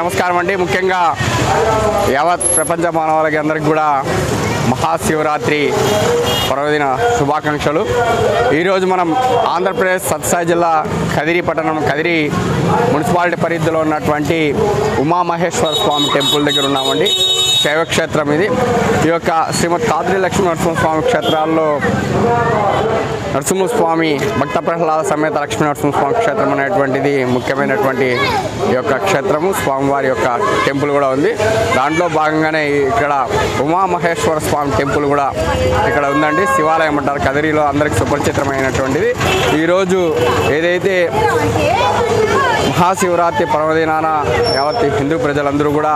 నమస్కారం అండి. ముఖ్యంగా యావత్ ప్రపంచ మానవాళికి అందరికి కూడా మహాశివరాత్రి పర్వదిన శుభాకాంక్షలు. ఈరోజు మనం ఆంధ్రప్రదేశ్ సత్సాయి జిల్లా కదిరి పట్టణం కదిరి మున్సిపాలిటీ పరిధిలో ఉన్నటువంటి ఉమామహేశ్వర స్వామి టెంపుల్ దగ్గర ఉన్నామండి. శైవక్షేత్రం ఇది. ఈ యొక్క శ్రీమద్ కాద్రి లక్ష్మీ నరసింహస్వామి క్షేత్రాల్లో నరసింహస్వామి భక్త ప్రహ్లాద సమేత లక్ష్మీ నరసింహస్వామి క్షేత్రం అనేటువంటిది ముఖ్యమైనటువంటి ఈ యొక్క క్షేత్రము. స్వామివారి యొక్క టెంపుల్ కూడా ఉంది. దాంట్లో భాగంగానే ఇక్కడ ఉమామహేశ్వర స్వామి టెంపుల్ కూడా ఇక్కడ ఉందండి. శివాలయం అంటారు. కదిరిలో అందరికి సుపరిచితమైనటువంటిది. ఈరోజు ఏదైతే మహాశివరాత్రి పర్వదినాన యావత్ హిందూ ప్రజలందరూ కూడా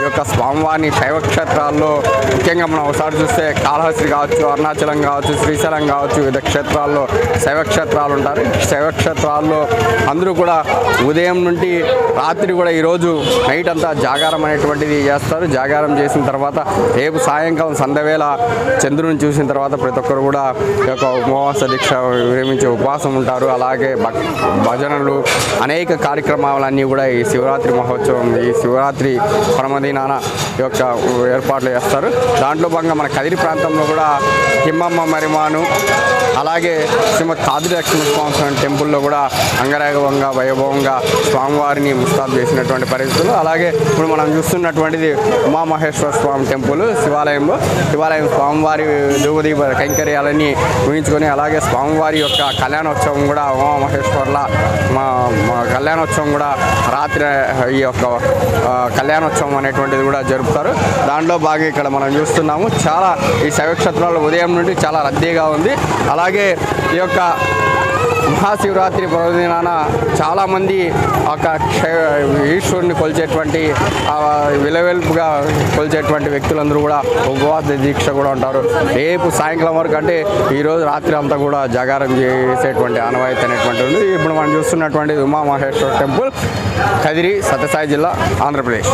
ఈ యొక్క స్వామివారిని శైవక్షేత్రాల్లో ముఖ్యంగా మనం ఒకసారి చూస్తే కాళహస్తి కావచ్చు అరుణాచలం కావచ్చు శ్రీశైలం కావచ్చు వివిధ క్షేత్రాల్లో శైవక్షేత్రాలు ఉంటారు. శైవక్షేత్రాల్లో అందరూ కూడా ఉదయం నుండి రాత్రి కూడా ఈరోజు నైట్ అంతా జాగారం అనేటువంటిది చేస్తారు. జాగారం చేసిన తర్వాత రేపు సాయంకాలం సందవేళ చంద్రుని చూసిన తర్వాత ప్రతి ఒక్కరు కూడా ఈ యొక్క ఉపవాస దీక్ష విరమించే ఉపవాసం ఉంటారు. అలాగే భజనలు అనేక కార్యక్రమాలన్నీ కూడా ఈ శివరాత్రి మహోత్సవం ఈ శివరాత్రి పరమదినాన యొక్క ఏర్పాట్లు చేస్తారు. దాంట్లో భాగంగా మన కదిరి ప్రాంతంలో కూడా హిమ్మమ్మ మరిమాను అలాగే శ్రీమద్ కాదిరి లక్ష్మీ స్వామి టెంపుల్లో కూడా అంగరాగవంగా వైభవంగా స్వామివారిని ముస్తాబ్ చేసినటువంటి పరిస్థితులు. అలాగే ఇప్పుడు మనం చూస్తున్నటువంటిది ఉమామహేశ్వర స్వామి టెంపుల్ శివాలయంలో. శివాలయం స్వామివారి ధూపదీప కైంకర్యాలని ఊహించుకొని అలాగే స్వామివారి యొక్క కళ్యాణోత్సవం కూడా ఉమామహేశ్వర్ల కళ్యాణోత్సవం కూడా రాత్రి ఈ యొక్క కళ్యాణోత్సవం అనేటువంటిది కూడా జరుపుతారు. దాంట్లో బాగా ఇక్కడ మనం చూస్తున్నాము చాలా ఈ శైవక్షేత్రాలు ఉదయం నుండి చాలా రద్దీగా ఉంది. అలాగే ఈ యొక్క మహాశివరాత్రి పర్వదినాన చాలామంది ఒక ఈశ్వరుని కొలిచేటువంటి విలవెల్పుగా కొలిచేటువంటి వ్యక్తులందరూ కూడా ఉపవాస దీక్ష కూడా ఉంటారు. రేపు సాయంకాలం వరకు అంటే ఈరోజు రాత్రి అంతా కూడా జాగారం చేసేటువంటి ఆనవాయితీ అనేటువంటి ఉంది. ఇప్పుడు మనం చూస్తున్నటువంటి ఉమామహేశ్వర టెంపుల్ కదిరి సత్యసాయి జిల్లా ఆంధ్రప్రదేశ్.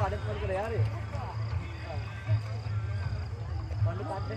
படுத்து படுக்கிற யாரு? பண்ணு காட்டு